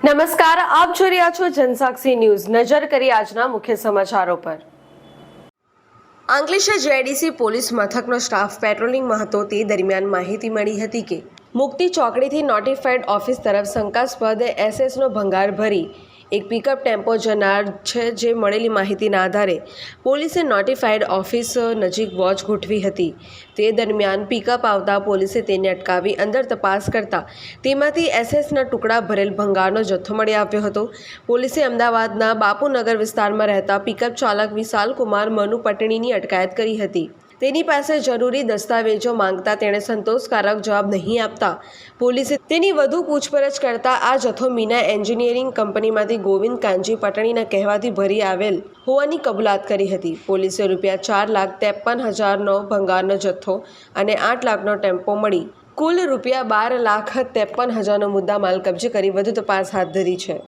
નમસ્કાર, આપ જોઈ રહ્યા છો જનસાક્ષી ન્યૂઝ. નજર કરી આજના મુખ્ય સમાચારો પર. અંકલેશ્વર જેડીસી પોલીસ મથકનો સ્ટાફ પેટ્રોલિંગમાં હતો તે દરમિયાન માહિતી મળી હતી કે, મુક્તિ ચોકડીથી નોટિફાઈડ ઓફિસ તરફ શંકાસ્પદ એસએસનો ભંગાર ભરી એક પિકઅપ ટેમ્પો જનાર છે જે મળેલી માહિતીના આધારે પોલીસે નોટિફાઈડ ઓફિસ નજીક વોચ ગોઠવી હતી. તે દરમિયાન પિકઅપ આવતા પોલીસે તેને અટકાવી અંદર તપાસ કરતા તેમાંથી એસએસના ટુકડા ભરેલ ભંગારનો જથ્થો મળી આવ્યો હતો. પોલીસે અમદાવાદના બાપુનગર વિસ્તારમાં રહેતા પિકઅપ ચાલક વિશાલ કુમાર મનુ પટણીની અટકાયત કરી હતી. તેની પાસે જરૂરી દસ્તાવેજો માંગતા તેણે સંતોષકારક જવાબ નહીં આપતા. પોલીસે તેની વધુ પૂછપરછ કરતા આ જથ્થો મીના એન્જિનિયરિંગ કંપનીમાંથી ગોવિંદ કાંજી પટણીના કહેવાથી ભરી આવેલ હોવાની કબૂલાત કરી હતી. પોલીસે રૂપિયા ચાર લાખ ત્રેપન હજારનો ભંગારનો જથ્થો અને આઠ લાખનો ટેમ્પો મળી. કુલ રૂપિયા બાર લાખ ત્રેપન હજારનો મુદ્દામાલ કબજે કરી વધુ તપાસ હાથ ધરી છે.